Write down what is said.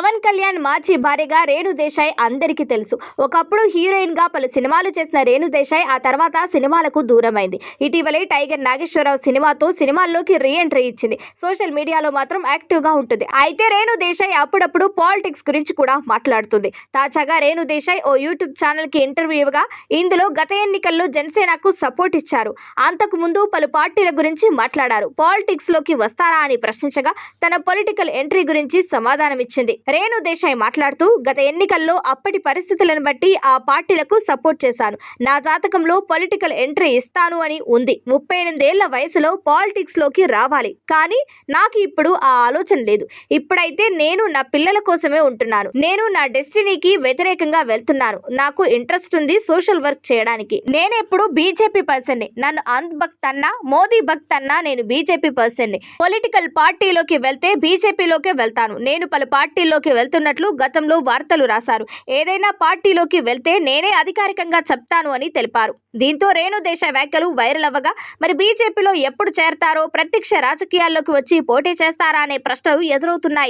పవన్ కళ్యాణ్ మాజీ భార్యగా రేణు దేశాయ్ అందరికీ తెలుసు. ఒకప్పుడు హీరోయిన్గా పలు సినిమాలు చేసిన రేణు దేశాయ్ ఆ తర్వాత సినిమాలకు దూరమైంది. ఇటీవలే టైగర్ నాగేశ్వరరావు సినిమాతో సినిమాల్లోకి రీ ఎంట్రీ ఇచ్చింది. సోషల్ మీడియాలో మాత్రం యాక్టివ్గా ఉంటుంది. అయితే రేణు దేశాయ్ అప్పుడప్పుడు పాలిటిక్స్ గురించి కూడా మాట్లాడుతుంది. తాజాగా రేణు దేశాయ్ ఓ యూట్యూబ్ ఛానల్కి ఇందులో గత ఎన్నికల్లో జనసేనకు సపోర్ట్ ఇచ్చారు. అంతకు ముందు పలు పార్టీల గురించి మాట్లాడారు. పాలిటిక్స్లోకి వస్తారా అని ప్రశ్నించగా తన పొలిటికల్ ఎంట్రీ గురించి సమాధానమిచ్చింది. రేణు దేశాయ్ మాట్లాడుతూ గత ఎన్నికల్లో అప్పటి పరిస్థితులను బట్టి ఆ పార్టీలకు సపోర్ట్ చేశాను. నా జాతకంలో పొలిటికల్ ఎంట్రీ ఇస్తాను అని ఉంది. ముప్పై ఎనిమిదేళ్ళ వయసులో పాలిటిక్స్లోకి రావాలి. కానీ నాకు ఇప్పుడు ఆ ఆలోచన లేదు. ఇప్పుడైతే నేను నా పిల్లల కోసమే ఉంటున్నాను. నేను నా డెస్టినీకి వ్యతిరేకంగా వెళ్తున్నాను. నాకు ఇంట్రెస్ట్ ఉంది సోషల్ వర్క్ చేయడానికి. నేనెప్పుడు బీజేపీ పర్సన్ నన్ను అంత్ భక్త్ అన్నా మోదీ భక్త్ అన్నా నేను బీజేపీ పర్సన్ పొలిటికల్ పార్టీలోకి వెళ్తే బీజేపీలోకే వెళ్తాను. నేను పలు పార్టీల్లోకి వెళ్తున్నట్లు గతంలో వార్తలు రాశారు. ఏదైనా పార్టీలోకి వెళ్తే నేనే అధికారికంగా చెప్తాను అని తెలిపారు. దీంతో రేణు దేశ వ్యాఖ్యలు వైరల్ అవ్వగా మరి బీజేపీలో ఎప్పుడు చేరతారో ప్రత్యక్ష రాజకీయాల్లోకి వచ్చి పోటీ చేస్తారా అనే ప్రశ్నలు ఎదురవుతున్నాయి.